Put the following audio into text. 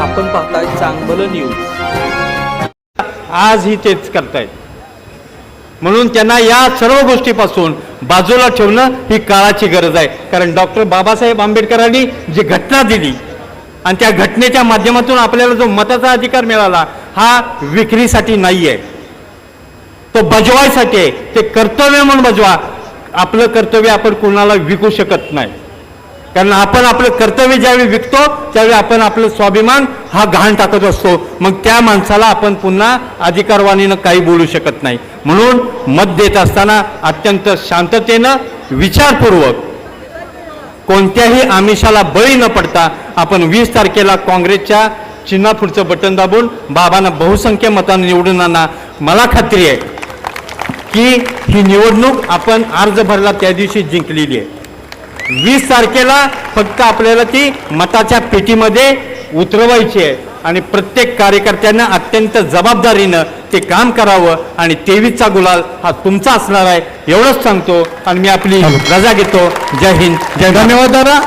आपण पाहताय चांगलं न्यूज आजही तेच करतायत. म्हणून त्यांना या सर्व गोष्टीपासून बाजूला ठेवणं ही काळाची गरज आहे. कारण डॉक्टर बाबासाहेब आंबेडकरांनी जी घटना दिली आणि त्या घटनेच्या माध्यमातून आपल्याला जो मताचा अधिकार मिळाला हा विक्रीसाठी नाही आहे. तो बजवायसाठी आहे. ते कर्तव्य म्हणून बजवा. आपलं कर्तव्य आपण कोणाला विकू शकत नाही. कारण आपण आपलं कर्तव्य ज्यावेळी विकतो त्यावेळी आपण आपलं स्वाभिमान हा घाण टाकत असतो. मग त्या माणसाला आपण पुन्हा अधिकारवाणीनं काही बोलू शकत नाही. म्हणून मत देत असताना अत्यंत शांततेनं विचारपूर्वक कोणत्याही आमिषाला बळी न पडता आपण वीस तारखेला काँग्रेसच्या चिन्हापुढचं बटन दाबून बाबांना बहुसंख्य मतानं निवडून आणा. मला खात्री आहे की ही निवडणूक आपण अर्ज भरला त्या दिवशी जिंकलेली आहे. वीस तारखेला फक्त आपल्याला ती मताच्या पेटीमध्ये उतरवायची आहे. आणि प्रत्येक कार्यकर्त्यांना अत्यंत जबाबदारीनं ते काम करावं आणि तेवीसचा गुलाल हा तुमचा असणार आहे एवढंच सांगतो. आणि मी आपली रजा घेतो. जय हिंद जय धन्यवाद दादा.